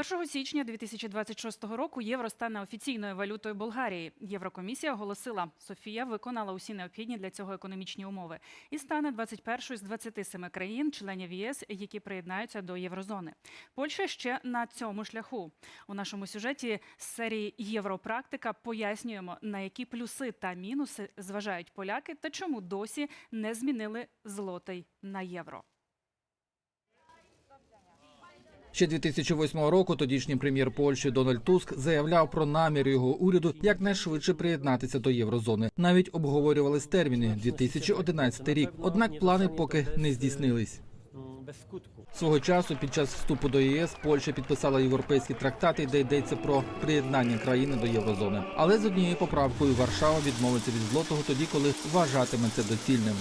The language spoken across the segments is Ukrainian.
1 січня 2026 року євро стане офіційною валютою Болгарії. Єврокомісія оголосила, Софія виконала усі необхідні для цього економічні умови і стане 21 з 27 країн, членів ЄС, які приєднаються до єврозони. Польща ще на цьому шляху. У нашому сюжеті з серії Європрактика пояснюємо, на які плюси та мінуси зважають поляки та чому досі не змінили злотий на євро. Ще 2008 року тодішній прем'єр Польщі Дональд Туск заявляв про намір його уряду якнайшвидше приєднатися до єврозони. Навіть обговорювались терміни 2011 рік. Однак плани поки не здійснились. Свого часу під час вступу до ЄС Польща підписала європейські трактати, де йдеться про приєднання країни до єврозони. Але з однією поправкою Варшава відмовиться від злотого тоді, коли вважатиме це доцільним.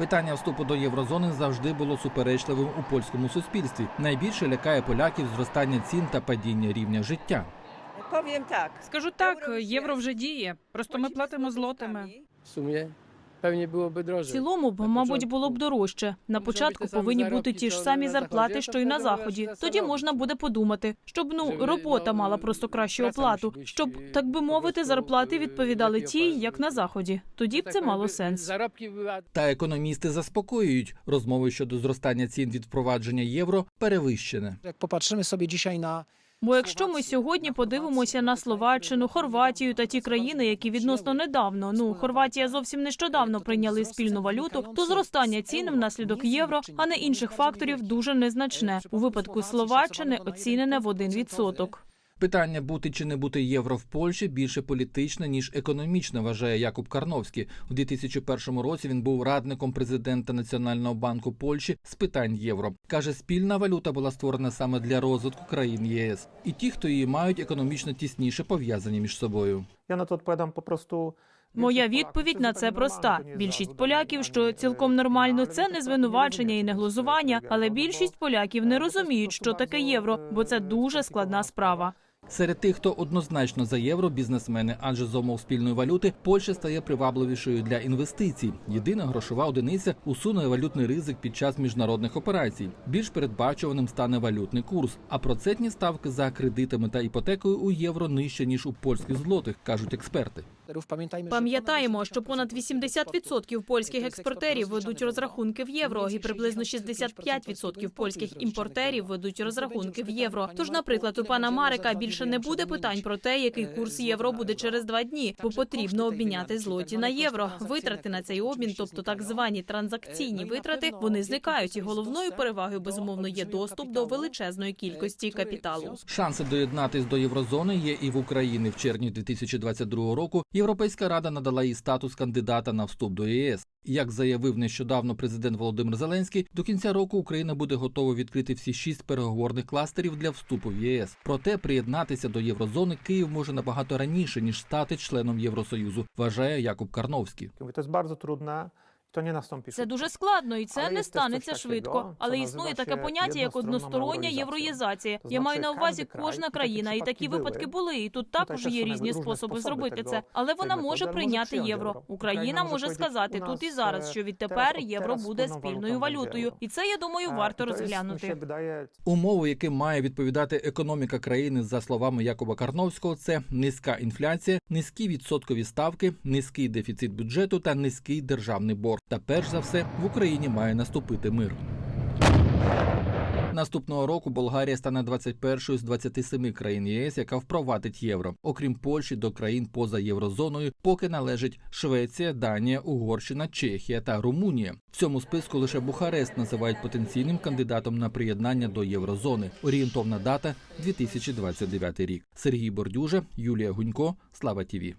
Питання вступу до єврозони завжди було суперечливим у польському суспільстві. Найбільше лякає поляків зростання цін та падіння рівня життя. Повім так, Скажу так, євро вже діє. Просто ми платимо злотими. W sumie pewnie byłoby В цілому, б, мабуть, було б дорожче. На початку повинні бути ті ж самі зарплати, що й на заході. Тоді можна буде подумати, щоб ну робота мала просто кращу оплату, щоб так би мовити, зарплати відповідали тій, як на заході. Тоді б це мало сенс. Та економісти заспокоюють, розмови щодо зростання цін від впровадження євро перевищене. Jak popatrzymy sobie dzisiaj na Бо якщо ми сьогодні подивимося на Словаччину, Хорватію та ті країни, які відносно недавно, ну Хорватія зовсім нещодавно прийняли спільну валюту, то зростання цін внаслідок євро, а не інших факторів дуже незначне. У випадку Словаччини оцінене в 1%. Питання бути чи не бути євро в Польщі більше політичне ніж економічне, вважає Якуб Карновський. У 2001 році він був радником президента Національного банку Польщі з питань євро. каже, спільна валюта була створена саме для розвитку країн ЄС, і ті, хто її мають економічно тісніше пов'язані між собою. Na to odpowiadam po prostu. Моя відповідь на це проста. Більшість поляків, що цілком нормально, це не звинувачення і не глузування, але більшість поляків не розуміють, що таке євро, бо це дуже складна справа. Серед тих, хто однозначно за євро, бізнесмени, адже за умов спільної валюти Польща стає привабливішою для інвестицій. Єдина грошова одиниця усунує валютний ризик під час міжнародних операцій. Більш передбачуваним стане валютний курс. А процентні ставки за кредитами та іпотекою у євро нижче ніж у польських злотих, кажуть експерти. Pamiętajmy, że Пам'ятаємо, що понад 80% польських експортерів ведуть розрахунки в євро, і приблизно 65% польських імпортерів ведуть розрахунки в євро. Тож, наприклад, у пана Марика більше не буде питань про те, який курс євро буде через два дні, бо потрібно обміняти злоті на євро. Витрати на цей обмін, тобто так звані транзакційні витрати, вони зникають. І головною перевагою безумовно є доступ до величезної кількості капіталу. Шанси доєднатись до єврозони є і в Україні. В червні 2022 року Європейська рада надала їй статус кандидата на вступ до ЄС. Як заявив нещодавно президент Володимир Зеленський, до кінця року Україна буде готова відкрити всі шість переговорних кластерів для вступу в ЄС. Проте приєднатися до єврозони Київ може набагато раніше ніж стати членом Євросоюзу, вважає Якуб Карновський. Це дуже trudne. To nie nastąpi Це szybko. дуже складно, і це Але не є теж станеться швидко. такого, Але існує таке поняття як одностороння євроїзація. Я маю на увазі кожна країна, і такі випадки випадки були. були. І тут Тут також є різні способи способи зробити це. Але вона може може прийняти przyjąć євро. Україна може сказати тут і зараз, е, що відтепер od євро teraz буде wspólną спільною walutą będzie валютою. І це я думаю E, варто się розглянути. Умови, яким має відповідати економіка країни, за словами Якоба Карновського, це низька інфляція, низькі відсоткові ставки, низький дефіцит бюджету та низький державний борг. Та перш за все в Україні має наступити мир. Наступного року Болгарія стане 21 з 27 країн ЄС, яка впровадить євро. Окрім Польщі, до країн поза єврозоною поки належать Швеція, Данія, Угорщина, Чехія та Румунія. В цьому списку лише Бухарест називають потенційним кандидатом на приєднання до єврозони. Орієнтовна дата 2029 рік. Сергій Бордюжа, Юлія Гунько, Слава Тіві.